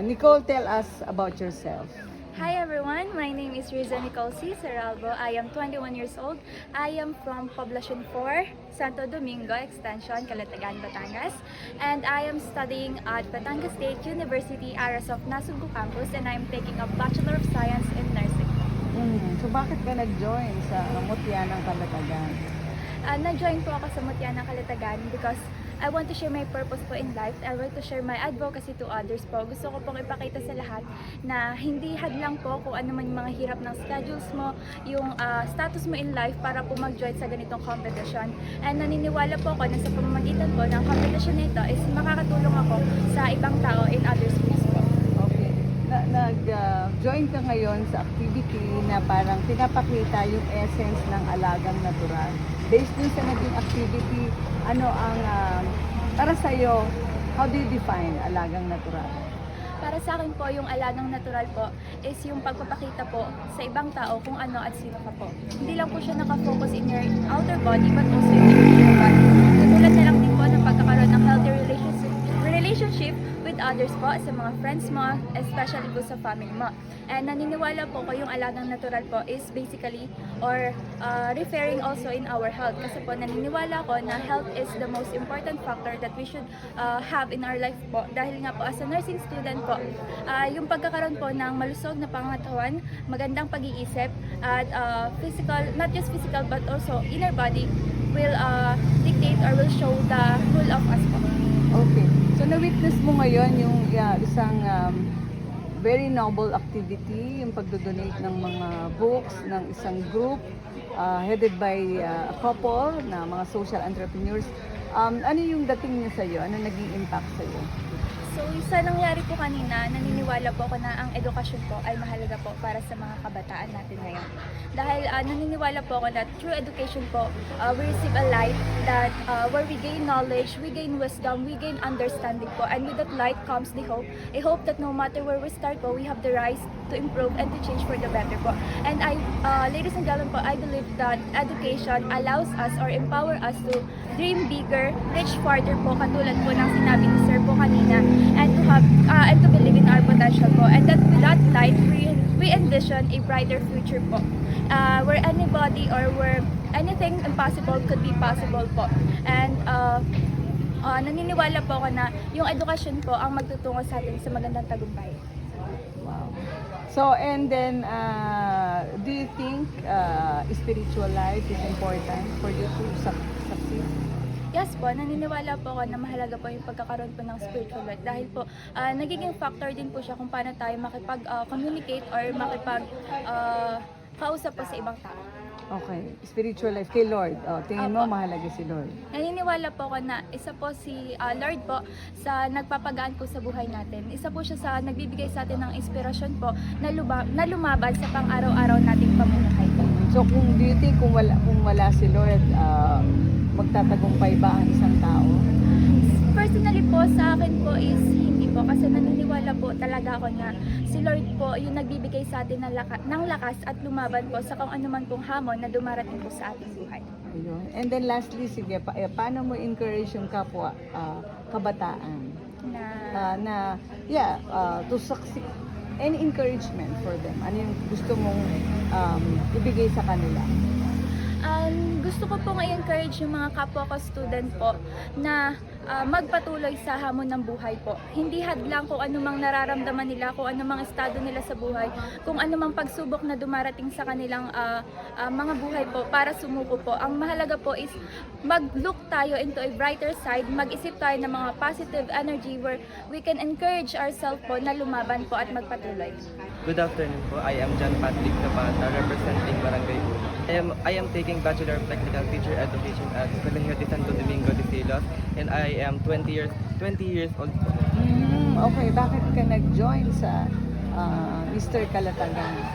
Uh, Nicole, tell us about yourself. Hi everyone, my name is Riza Nicole C. Seralvo. I am 21 years old. I am from Poblacion 4, Santo Domingo Extension, Calatagan, Batangas. And I am studying at Batangas State University, Aras of Nasugbu Campus and I am taking a Bachelor of Science in Nursing. Mm, so bakit ka nag-join sa Mutya ng Kalatagan? Uh, na-join po ako sa Mutya ng Kalatagan because I want to share my purpose po in life. I want to share my advocacy to others po. Gusto ko pong ipakita sa lahat na hindi hadlang po kung ano man yung mga hirap ng schedules mo, yung ah, status mo in life para po mag-join sa ganitong competition. And naniniwala po ako na sa pamamagitan po ng competition nito is makakatulong ako sa ibang tao in other schools po. Okay. Na, nag-join ka ngayon sa activity na parang pinapakita yung essence ng alagang natural. Based dun sa naging activity, ano ang, um, para sa'yo, how do you define alagang natural? Para sa akin po, yung alagang natural po is yung pagpapakita po sa ibang tao kung ano at sino ka po. Hindi lang po siya nakafocus in your outer body but also in your inner body. Katulad na lang din po ng pagkakaroon ng healthy relationship, relationship others po, sa mga friends mo, especially po sa family mo. And naniniwala po ko yung alagang natural po is basically or uh, referring also in our health. Kasi po naniniwala ko na health is the most important factor that we should uh, have in our life po. Dahil nga po as a nursing student po, uh, yung pagkakaroon po ng malusog na pangatawan, magandang pag-iisip, at uh, physical, not just physical but also inner body will uh, dictate or will show the rule of us po. Okay. So na-witness mo ngayon yung yeah, isang um, very noble activity, yung pagdodonate ng mga books ng isang group uh, headed by uh, a couple na mga social entrepreneurs. Um, ano yung dating niya sa'yo? Ano naging impact sa'yo? So, sa nangyari po kanina, naniniwala po ako na ang edukasyon po ay mahalaga po para sa mga kabataan natin ngayon. Dahil ah, naniniwala po ako na through education po, ah, we receive a light that ah, where we gain knowledge, we gain wisdom, we gain understanding po. And with that light comes the hope. A hope that no matter where we start po, we have the rise to improve and to change for the better po. And I, ah, ladies and gentlemen po, I believe that education allows us or empower us to dream bigger, reach farther po, katulad po ng sinabi ni Sir po kanina, and to have, ah, and to believe in our potential po. And that with that light, we, we envision a brighter future po. Ah, where anybody or where anything impossible could be possible po. And uh, Ah, naniniwala po ako na yung edukasyon po ang magtutungo sa atin sa magandang tagumpay. Wow. So, and then, uh, do you think uh, spiritual life is important for you to suc- succeed? Yes po, naniniwala po ako na mahalaga po yung pagkakaroon po ng spiritual life dahil po ah, nagiging factor din po siya kung paano tayo makipag-communicate or makipag ah, kausap po sa ibang tao. Okay. Spiritual life kay Lord. Oh, tingin mo Apo. mahalaga si Lord. Naniniwala po ako na isa po si ah, Lord po sa nagpapagaan po sa buhay natin. Isa po siya sa nagbibigay sa atin ng inspirasyon po na, luba, na lumaban sa pang-araw-araw nating pamumuhay. So kung do you think kung wala kung wala si Lord, uh, magtatagumpay ba ang isang tao? Personally po, sa akin po is hindi po kasi naniniwala po talaga ako na si Lord po yung nagbibigay sa atin ng, laka- ng lakas at lumaban po sa kung anuman pong hamon na dumarating po sa ating buhay. Ayun. And then lastly, sige, pa, eh, paano mo encourage yung kapwa ah, kabataan Na Ah, na yeah, ah, to succeed? Any encouragement for them? Ano yung gusto mong um, ibigay sa kanila? Um, gusto ko pong i-encourage yung mga kapwa ko student po na ah, magpatuloy sa hamon ng buhay po. Hindi hadlang kung anumang nararamdaman nila, kung anumang estado nila sa buhay, kung anumang pagsubok na dumarating sa kanilang ah, ah, mga buhay po para sumuko po. Ang mahalaga po is mag-look tayo into a brighter side, mag-isip tayo ng mga positive energy where we can encourage ourselves po na lumaban po at magpatuloy. Good afternoon po. I am John Patrick Zapata, representing Barangay Una. I am, I am taking Bachelor of Technical Teacher Education at Colegio de Santo Domingo de Silos and I am 20 years 20 years old po. Mm, okay, bakit ka nag-join sa ah, Mr. Kalatagan?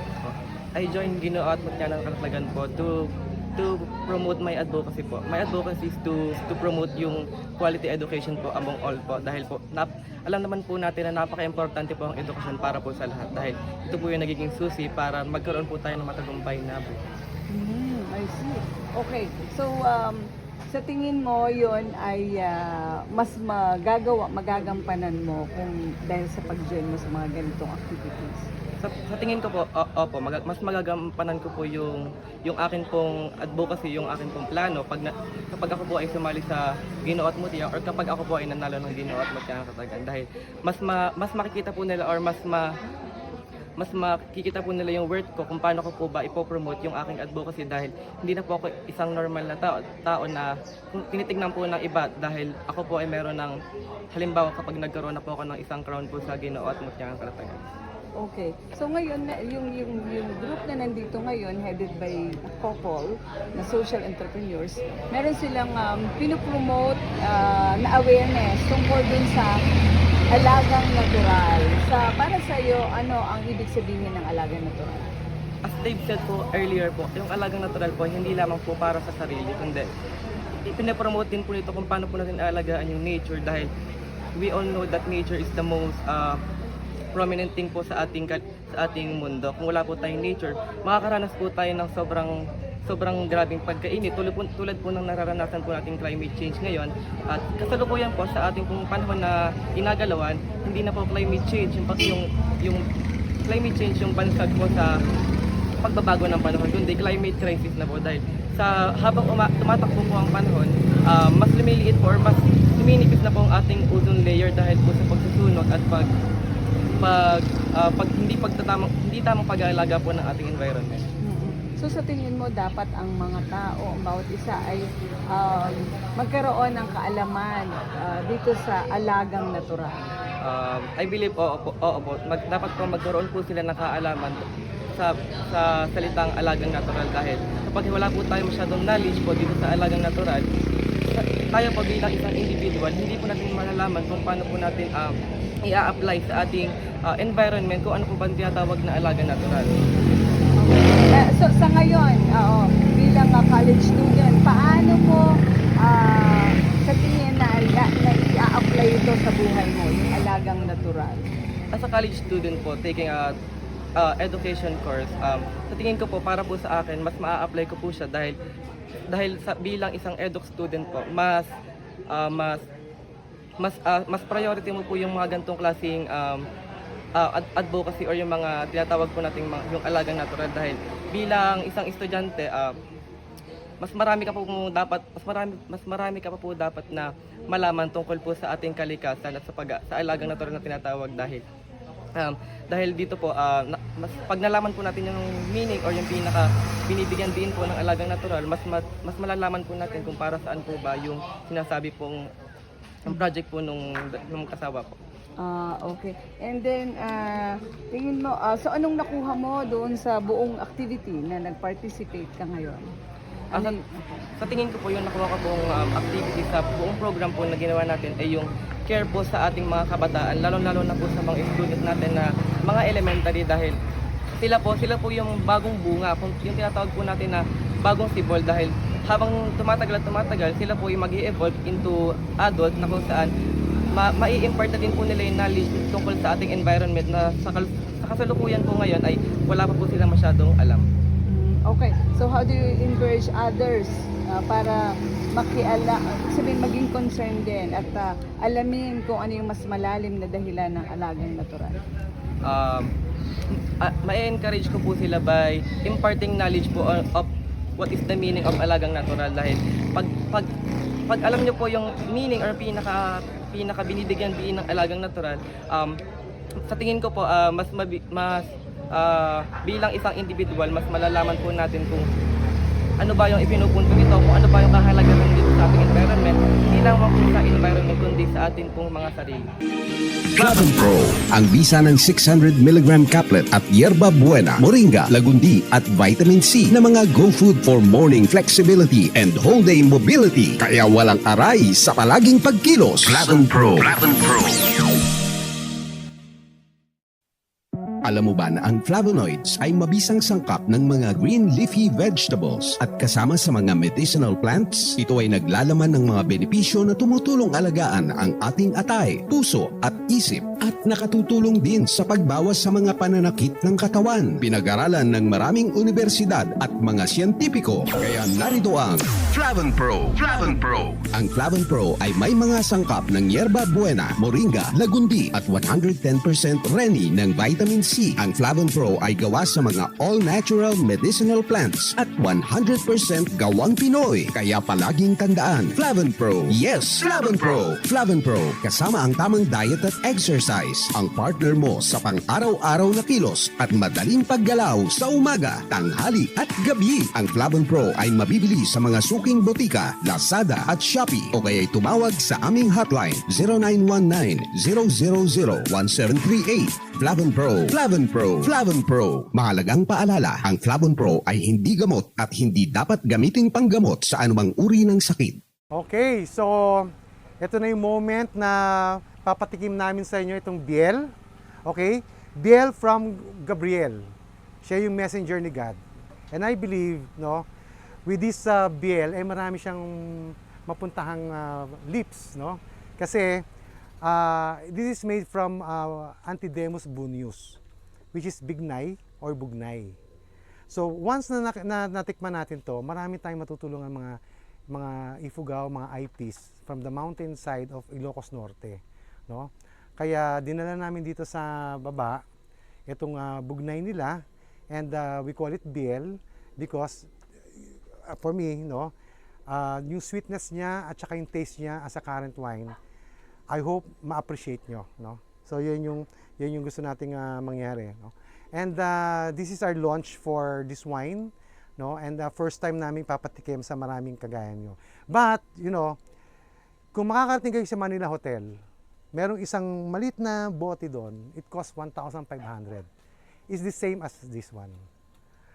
I joined Ginoo at Mutyanan Kalatagan po to to promote my advocacy po. My advocacy is to to promote yung quality education po among all po dahil po nap, alam naman po natin na napaka-importante po ang edukasyon para po sa lahat dahil ito po yung nagiging susi para magkaroon po tayo ng matagumpay na buhay. Mm, I see. Okay. So, um, sa tingin mo yon ay ah, mas magagawa, magagampanan mo kung dahil sa pag-join mo sa mga ganitong activities? Sa, sa tingin ko po, o- opo, mag- mas magagampanan ko po yung yung akin pong advocacy, yung akin pong plano pag na, kapag ako po ay sumali sa Ginoo at Mutya or kapag ako po ay nanalo ng Ginoo at Mutya ng Katagan dahil mas ma, mas makikita po nila or mas ma mas makikita po nila yung worth ko kung paano ko po ba ipopromote yung aking advocacy dahil hindi na po ako isang normal na tao, tao na tinitignan po ng iba dahil ako po ay meron ng halimbawa kapag nagkaroon na po ako ng isang crown po sa Ginoo at Mutya ng Katagan. Okay. So ngayon, yung, yung, yung group na nandito ngayon, headed by a couple na social entrepreneurs, meron silang um, pinopromote ah, na awareness tungkol dun sa alagang natural. Sa, para sa iyo, ano ang ibig sabihin ng alagang natural? As Dave said po earlier po, yung alagang natural po, hindi lamang po para sa sarili, kundi ipinapromote din po nito kung paano po natin alagaan yung nature dahil we all know that nature is the most uh, prominent thing po sa ating sa ating mundo. Kung wala po tayong nature, makakaranas po tayo ng sobrang sobrang grabing pagkainit tulad po, tulad po ng nararanasan po nating climate change ngayon at kasalukuyan po sa ating pong panahon na inagalawan hindi na po climate change yung yung yung climate change yung bansag po sa pagbabago ng panahon kundi climate crisis na po dahil sa habang uma, tumatakbo po ang panahon ah, mas lumiliit po or mas luminipis na po ang ating ozone layer dahil po sa pagsusunog at pag pag, ah, pag hindi pagtatamang hindi tamang pag-aalaga po ng ating environment. So sa tingin mo dapat ang mga tao, ang bawat isa ay um, magkaroon ng kaalaman ah, dito sa alagang natural. Um, I believe oo po, oo po. Mag, dapat po magkaroon po sila ng kaalaman sa sa salitang alagang natural dahil kapag wala po tayo masyadong knowledge po dito sa alagang natural, tayo po bilang isang individual, hindi po natin malalaman kung paano po natin um, i-apply sa ating uh, environment kung ano po ba tinatawag na alagang natural. So sa ngayon, oo, bilang ah, college student, paano mo ah, sa tingin na, na, na i-apply ito sa buhay mo, yung alagang natural? as a college student po taking a uh, education course, um, sa tingin ko po para po sa akin, mas maa-apply ko po siya dahil dahil sa bilang isang edu student po, mas uh, mas mas uh, mas priority mo po yung mga gantong klaseng um, uh, ad- advocacy or yung mga tinatawag po nating mga, yung alagang natural dahil bilang isang estudyante uh, mas marami ka po dapat mas marami mas marami ka pa po dapat na malaman tungkol po sa ating kalikasan at sa pag sa alagang natural na tinatawag dahil um, dahil dito po ah, na- mas pag nalaman po natin yung meaning or yung pinaka binibigyan din po ng alagang natural mas mas, mas malalaman po natin kung para saan po ba yung sinasabi pong ang project po nung nung kasawa po. Ah, okay. And then, ah, tingin mo, ah, so anong nakuha mo doon sa buong activity na nag-participate ka ngayon? Ah, Ano, Sa tingin ko po yung nakuha ko pong um, activity sa buong program po na ginawa natin ay yung care po sa ating mga kabataan, lalo-lalo na po sa mga student natin na mga elementary dahil sila po, sila po yung bagong bunga, kung yung tinatawag po natin na bagong sibol dahil habang tumatagal at tumatagal, sila po yung mag evolve into adult na kung saan ma mai-impart na din po nila yung knowledge tungkol sa ating environment na sa, kal- sa kasalukuyan po ngayon ay wala pa po sila masyadong alam. Mm, okay. So how do you encourage others ah, para makiala, sabihin maging concerned din at ah, alamin kung ano yung mas malalim na dahilan ng alagang natural? um, uh, ma-encourage ko po sila by imparting knowledge po of, of what is the meaning of alagang natural dahil pag pag pag alam niyo po yung meaning or pinaka pinaka binibigyan din ng alagang natural um, sa tingin ko po ah, mas mabi, mas ah, bilang isang individual mas malalaman po natin kung ano ba yung ipinupunto nito, kung ano ba yung kahalagahan dito sa ating environment, hindi lang po sa environment kundi sa atin pong mga sarili. Flavon Pro, ang bisa ng 600mg caplet at yerba buena, moringa, lagundi at vitamin C na mga go food for morning flexibility and whole day mobility. Kaya walang aray sa palaging pagkilos. Flavon Pro. Flavon Pro. Alam mo ba na ang flavonoids ay mabisang sangkap ng mga green leafy vegetables at kasama sa mga medicinal plants? Ito ay naglalaman ng mga benepisyo na tumutulong alagaan ang ating atay, puso at isip at nakatutulong din sa pagbawas sa mga pananakit ng katawan. Pinag-aralan ng maraming universidad at mga siyentipiko. Kaya narito ang Flavon Pro. Flavon Pro. Ang Flavon Pro ay may mga sangkap ng yerba buena, moringa, lagundi at 110% reni ng vitamin C. Ang Flavon Pro ay gawa sa mga all-natural medicinal plants at 100% gawang Pinoy. Kaya palaging tandaan, Flavon Pro. Yes, Flavon Pro. Flavon Pro, kasama ang tamang diet at exercise. Ang partner mo sa pang-araw-araw na kilos at madaling paggalaw sa umaga, tanghali at gabi. Ang Flavon Pro ay mabibili sa mga suking botika, Lazada at Shopee o kaya'y tumawag sa aming hotline 0919-000-1738. Flavon Pro. Flavon Pro. Flavon Pro. Mahalagang paalala, ang Flavon Pro ay hindi gamot at hindi dapat gamiting panggamot sa anumang uri ng sakit. Okay, so ito na yung moment na papatikim namin sa inyo itong Biel. Okay? Biel from Gabriel. Siya yung messenger ni God. And I believe, no, with this uh, Biel, eh marami siyang mapuntahang uh, lips, no? Kasi uh, this is made from uh, Antidemus bunius, which is bignay or bugnay. So once na, na natikman natin to, marami tayong matutulungan mga mga ifugao, mga IPs from the mountainside of Ilocos Norte, no? Kaya dinala namin dito sa baba itong ah, bugnay nila and ah, we call it biel because uh, for me, no, uh, yung sweetness niya at saka yung taste niya as a current wine, I hope ma-appreciate nyo, no? So yun yung yun yung gusto nating ah, mangyari, no? And uh, this is our launch for this wine, no? And uh, first time namin papatikim sa maraming kagaya nyo. But, you know, kung makakarating kayo sa Manila Hotel, merong isang malit na bote doon, it costs 1,500. It's the same as this one.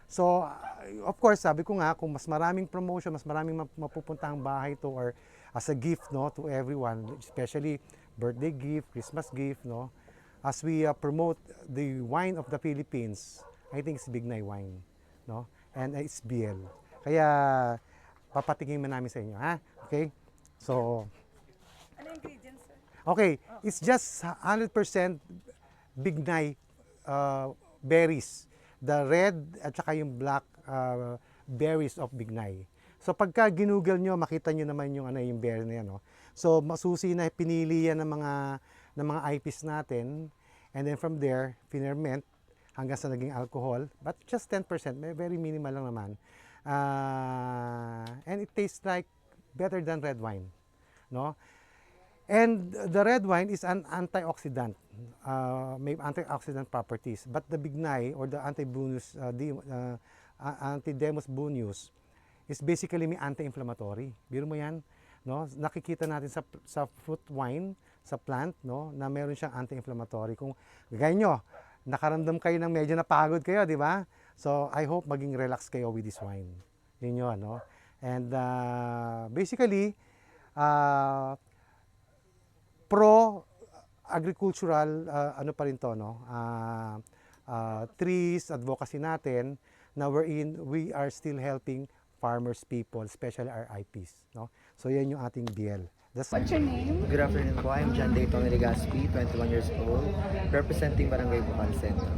So, uh, of course, sabi ko nga, kung mas maraming promotion, mas maraming map- mapupuntahang bahay to or as a gift no to everyone, especially birthday gift, Christmas gift, no. As we uh, promote the wine of the Philippines, I think it's Bignay wine, no. And it's BL. Kaya papatingin man namin sa inyo, ha? Okay? So, Okay, it's just 100% bignay uh, berries. The red at saka yung black uh, berries of bignay. So pagka ginugol nyo, makita nyo naman yung ano yung berry na yan, no? So masusi na pinili yan ng mga ng mga IPs natin and then from there finerment hanggang sa naging alcohol but just 10%, may very minimal lang naman. Uh, and it tastes like better than red wine, no? And the red wine is an antioxidant, uh, may antioxidant properties. But the bignay or the antibunus, uh, di, uh, antidemus bunius is basically may anti-inflammatory. Biro mo yan, no? Nakikita natin sa sa fruit wine, sa plant, no, na meron siyang anti-inflammatory. Kung gaya nyo, nakaramdam kayo ng medyo napagod kayo, di ba? So, I hope maging relax kayo with this wine. Yun yun, no? And uh, basically, uh, pro agricultural uh, ano pa rin to no Ah, ah, trees advocacy natin na wherein we are still helping farmers people especially our IPs no so yan yung ating BL that's What's your name? Good afternoon po. I'm John Dayton Legaspi, 21 years old, representing Barangay Bukal Center.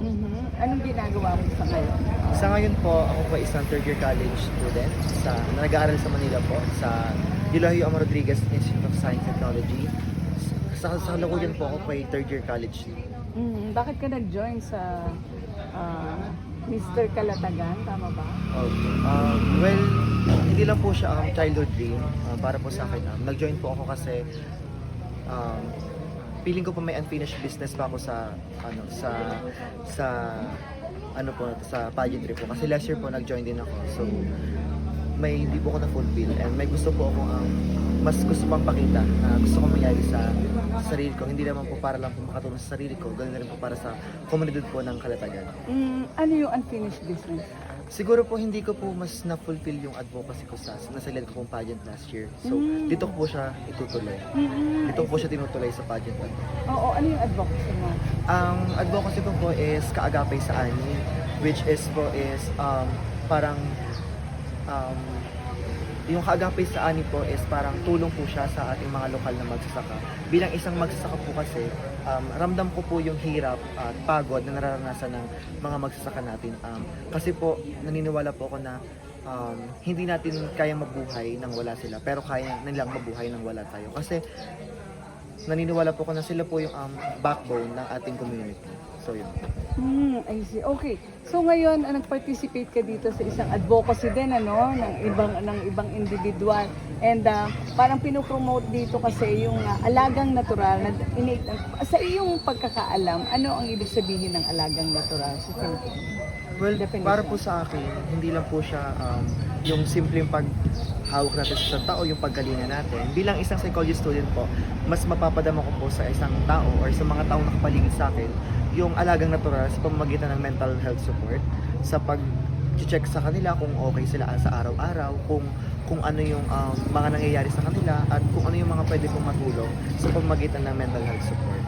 Mhm. Anong ginagawa mo sa ngayon? Sa ngayon po, ako po isang third year college student sa na nag-aaral sa Manila po sa Eloy Amo Rodriguez Institute of Science and Technology. Sa sa kasalukuyan po ako po ay third year college. Mhm. Bakit ka nag-join sa ah, Mr. Kalatagan? Tama ba? Okay. Um, well, hindi lang po siya um, childhood dream uh, para po sa akin. Um, nag-join po ako kasi um, feeling ko po may unfinished business pa ako sa ano sa sa ano po sa pageantry po kasi last year po nag-join din ako so may hindi po ako na fulfill and may gusto po ako um, mas gusto pang pakita na gusto ko mangyari sa, sa sarili ko hindi naman po para lang po makatulong sa sarili ko ganoon na rin po para sa komunidad po ng Kalatagan Mm, ano yung unfinished business? Siguro po hindi ko po mas na-fulfill yung advocacy ko sa nasa lead ko pong pageant last year. So, Mm. dito ko po siya itutuloy. Mhm. Dito ko po siya tinutuloy sa pageant. Oo, ano yung advocacy mo? Ang advocacy ko po is kaagapay sa ani, which is po is um, parang um, yung kaagapay sa ani po is parang tulong po siya sa ating mga lokal na magsasaka. Bilang isang magsasaka po kasi, um, ramdam ko po yung hirap at pagod na nararanasan ng mga magsasaka natin. Um, kasi po, naniniwala po ako na um, hindi natin kayang mabuhay nang wala sila, pero kaya nilang mabuhay nang wala tayo. Kasi naniniwala po ako na sila po yung um, backbone ng ating community. So yun. Hmm, I see. Okay. So ngayon, ah, nag-participate ka dito sa isang advocacy din ano ng ibang ng ibang individual and ah, parang pinopromote dito kasi yung ah, alagang natural na innate sa iyong pagkakaalam, ano ang ibig sabihin ng alagang natural sa Philippines? Well, Definition. para po sa akin, hindi lang po siya um, yung simpleng paghawak natin sa isang tao, yung paggalingan natin. Bilang isang psychology student po, mas mapapadama ko po sa isang tao or sa mga taong nakapaligid sa akin, yung alagang natural sa pamamagitan ng mental health support, sa pag check sa kanila kung okay sila sa araw-araw, kung kung ano yung um, mga nangyayari sa kanila at kung ano yung mga pwede pong matulong sa pamamagitan ng mental health support.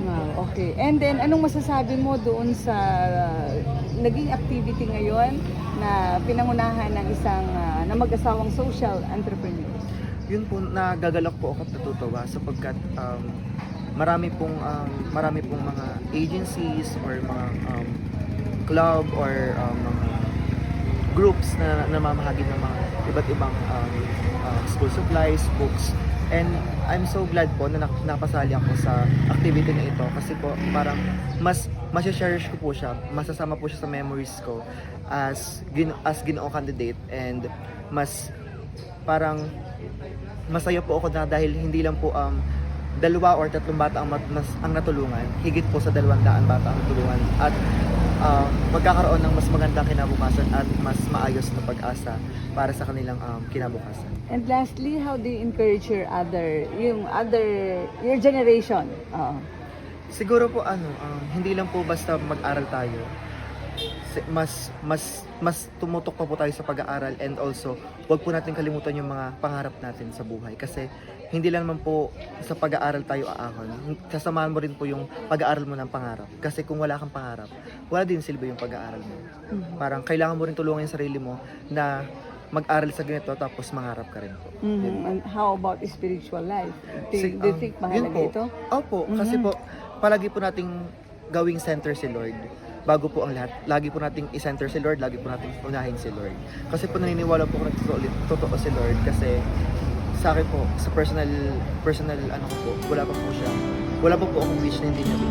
Wow, okay. And then, anong masasabi mo doon sa uh, naging activity ngayon na pinangunahan ng isang uh, na mag-asawang social entrepreneur? yun po nagagalak po ako at natutuwa sapagkat um, marami pong um, marami pong mga agencies or mga um, club or um, mga groups na namamahagi ng mga iba't ibang um, uh, school supplies, books. And I'm so glad po na napasali ako sa activity na ito kasi po parang mas masya-cherish ko po siya, masasama po siya sa memories ko as gin as Ginoo candidate and mas parang masaya po ako na dahil hindi lang po um, dalawa or tatlong bata ang, mas, ang natulungan, higit po sa dalawang daan bata ang natulungan. At uh, magkakaroon ng mas magandang kinabukasan at mas maayos na pag-asa para sa kanilang um, kinabukasan. And lastly, how do you encourage your other, yung other, your generation? Oo. Siguro po ano, um, hindi lang po basta mag-aral tayo. Mas mas mas tumutok pa po tayo sa pag-aaral and also wag po natin kalimutan yung mga pangarap natin sa buhay kasi hindi lang naman po sa pag-aaral tayo aahon. Kasamahan mo rin po yung pag-aaral mo ng pangarap. Kasi kung wala kang pangarap, wala din silbi yung pag-aaral mo. Parang kailangan mo rin tulungan yung sarili mo na mag-aral sa ganito tapos mangarap ka rin po. Mhm. And how about spiritual life? Do, Si- do you think mahalaga po. ito? Opo, kasi Mhm. po, palagi po nating gawing center si Lord. Bago po ang lahat, lagi po nating i-center si Lord, lagi po nating unahin si Lord. Kasi po naniniwala po ko na totoo, totoo si Lord kasi sa akin po, sa personal, personal ano ko po, wala pa po siya, wala pa po akong wish na hindi niya po.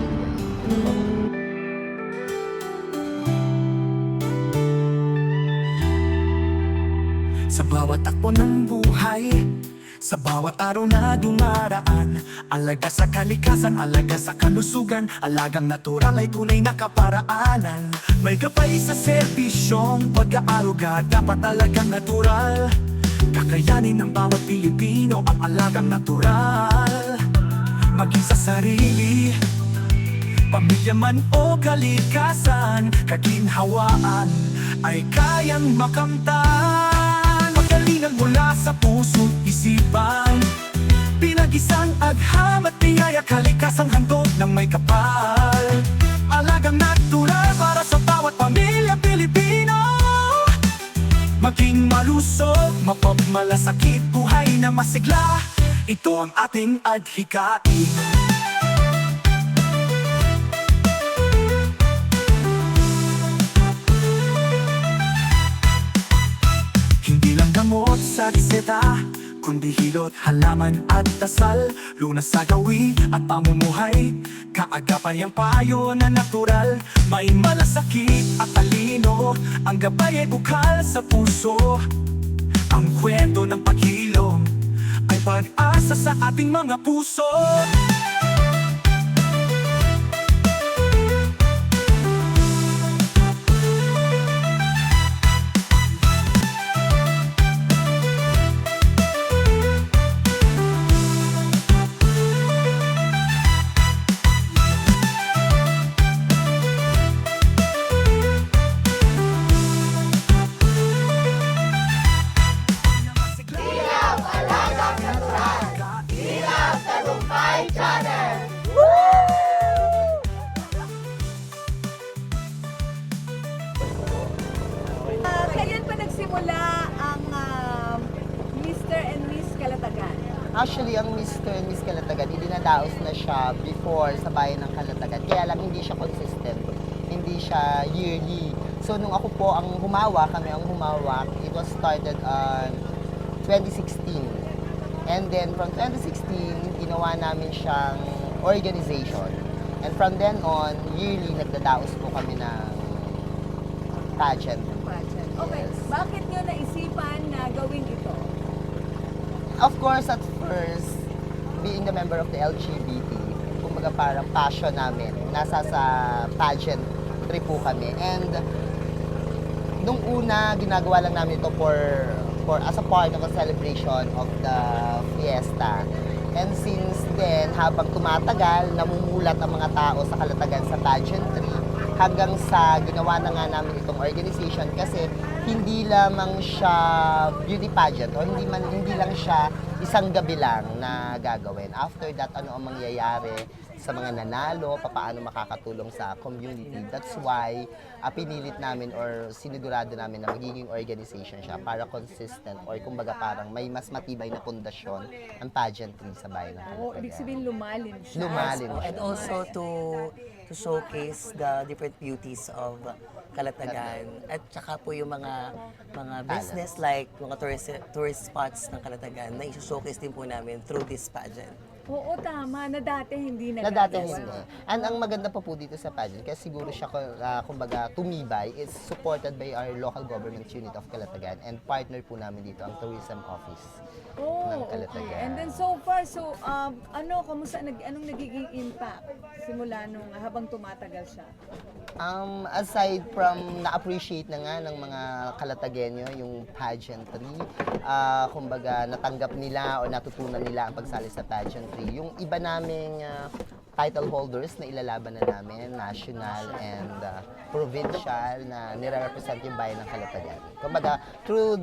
Sa bawat takbo ng buhay Sa bawat araw na dumaraan Alaga sa kalikasan, alaga sa kalusugan Alagang natural ay tunay na kaparaanan. May gabay sa serbisyong pag-aaruga Dapat talagang natural. Kakayanin ng bawat Pilipino ang alagang natural. Maging sa sarili Pamilya man o kalikasan Kaginhawaan ay kayang makamtan mula sa puso't isipan. Pinagisang agham at biyaya Kalikasang handog ng may kapal. Alagang natural para sa bawat pamilya Pilipino. Maging malusog, mapagmalasakit Buhay na masigla. Ito ang ating adhikain gamot sa reseta Kundi hilot, halaman at dasal. Lunas sa gawi at pamumuhay. Kaagapan yung payo na natural. May malasakit at talino. Ang gabay ay bukal sa puso. Ang kwento ng paghilom Ay pag-asa sa ating mga puso So nung ako po ang humawak, kami ang humawak, it was started on 2016. And then from 2016, ginawa namin siyang organization. And from then on, yearly nagdadaos po kami ng pageant. Pageant. Okay, bakit nyo naisipan na gawin ito? Of course, at first, being the member of the LGBT, kumbaga parang passion namin, nasa sa pageant trip po kami. And nung una, ginagawa lang namin ito for, for as a part of a celebration of the fiesta. And since then, habang tumatagal, namumulat ang mga tao sa kalatagan sa pageantry, hanggang sa ginawa na nga namin itong organization kasi hindi lamang siya beauty pageant o hindi man hindi lang siya isang gabi lang na gagawin. After that, ano ang mangyayari sa mga nanalo, papaano makakatulong sa community. That's why ah, pinilit namin or sinigurado namin na magiging organization siya para consistent or kumbaga parang may mas matibay na pundasyon ang pageantry sa bayan ng Oo, ibig Kalatagan. sabihin lumalim siya. Lumalim Oh, and also to to showcase the different beauties of Kalatagan at saka po yung mga mga business like mga tourist tourist spots ng Kalatagan na i-showcase din po namin through this pageant. Oo, tama. Na dati hindi na Na dati hindi. And ang maganda pa po dito sa pageant, kasi siguro siya, uh, kumbaga, tumibay, is supported by our local government unit of Calatagan and partner po namin dito ang tourism office ng Oh, Calatagan. okay. And then so far, so um, ano, kamusta, nag, anong nagiging impact simula nung habang tumatagal siya? Um, aside from na-appreciate na nga ng mga Kalatagenyo yung pageantry, ah, kumbaga natanggap nila o natutunan nila ang pagsali sa pageantry. Yung iba naming ah, title holders na ilalaban na namin, national and ah, provincial na nire-represent yung bayan ng Kalatagan. Kumbaga, through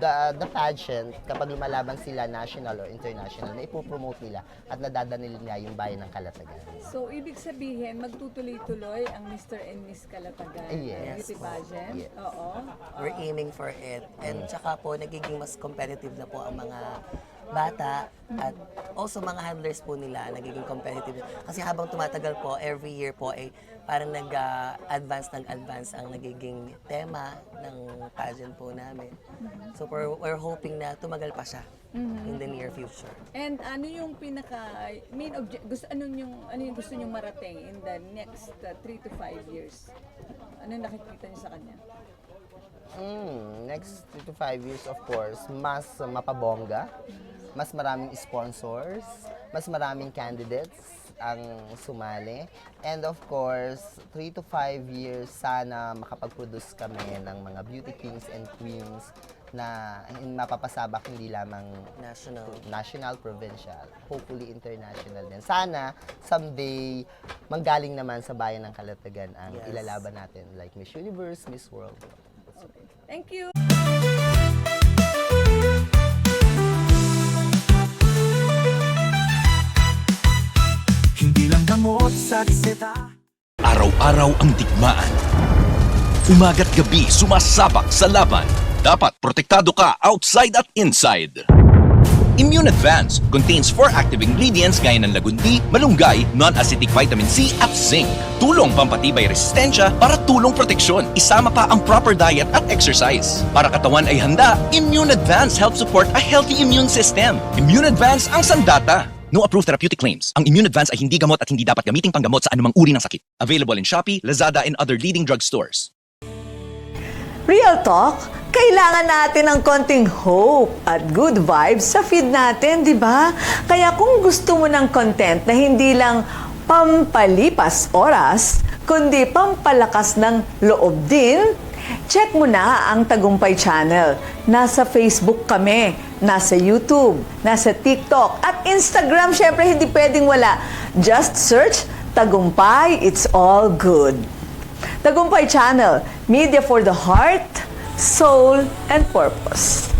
the, the pageant, kapag lumalaban sila national or international, na ipopromote nila at nadadala nila yung bayan ng Kalatagan. So, ibig sabihin, magtutuloy-tuloy ang Mr. and Miss Kalatagan Yes. beauty pageant? Yes. Oo. We're aiming for it. And tsaka po, nagiging mas competitive na po ang mga bata at also mga handlers po nila nagiging competitive. Kasi habang tumatagal po, every year po ay parang nag-advance ng advance ang nagiging tema ng pageant po namin. So we're, we're hoping na tumagal pa siya in the near future. And ano yung pinaka main object gusto ano yung ano yung gusto niyo marating in the next 3 to 5 years? Ano nakikita niyo sa kanya? Mm, next 3 to 5 years, of course, mas uh, mapabongga, mas maraming sponsors, mas maraming candidates ang sumali. And of course, 3 to 5 years, sana makapag-produce kami ng mga beauty kings and queens na mapapasabak hindi lamang National. national, provincial, hopefully international din. Sana someday manggaling naman sa bayan ng Kalatagan ang Yes. ilalaban natin like Miss Universe, Miss World. Thank you. Gamot sa seta Araw-araw ang digmaan. Umaga't gabi sumasabak sa laban. Dapat protektado ka outside at inside. Immune Advance contains four active ingredients gaya ng lagundi, malunggay, non-acidic vitamin C at zinc. Tulong pampatibay resistensya para tulong proteksyon. Isama pa ang proper diet at exercise. Para katawan ay handa, Immune Advance helps support a healthy immune system. Immune Advance ang sandata. No approved therapeutic claims. Ang Immune Advance ay hindi gamot at hindi dapat gamiting panggamot sa anumang uri ng sakit. Available in Shopee, Lazada, and other leading drugstores. Real Talk, kailangan natin ng konting hope at good vibes sa feed natin, di ba? Kaya kung gusto mo ng content na hindi lang pampalipas oras, kundi pampalakas ng loob din, check mo na ang Tagumpay Channel. Nasa Facebook kami, nasa YouTube, nasa TikTok, at Instagram, syempre hindi pwedeng wala. Just search Tagumpay, it's all good. Tagumpay Channel, media for the heart, soul, and purpose.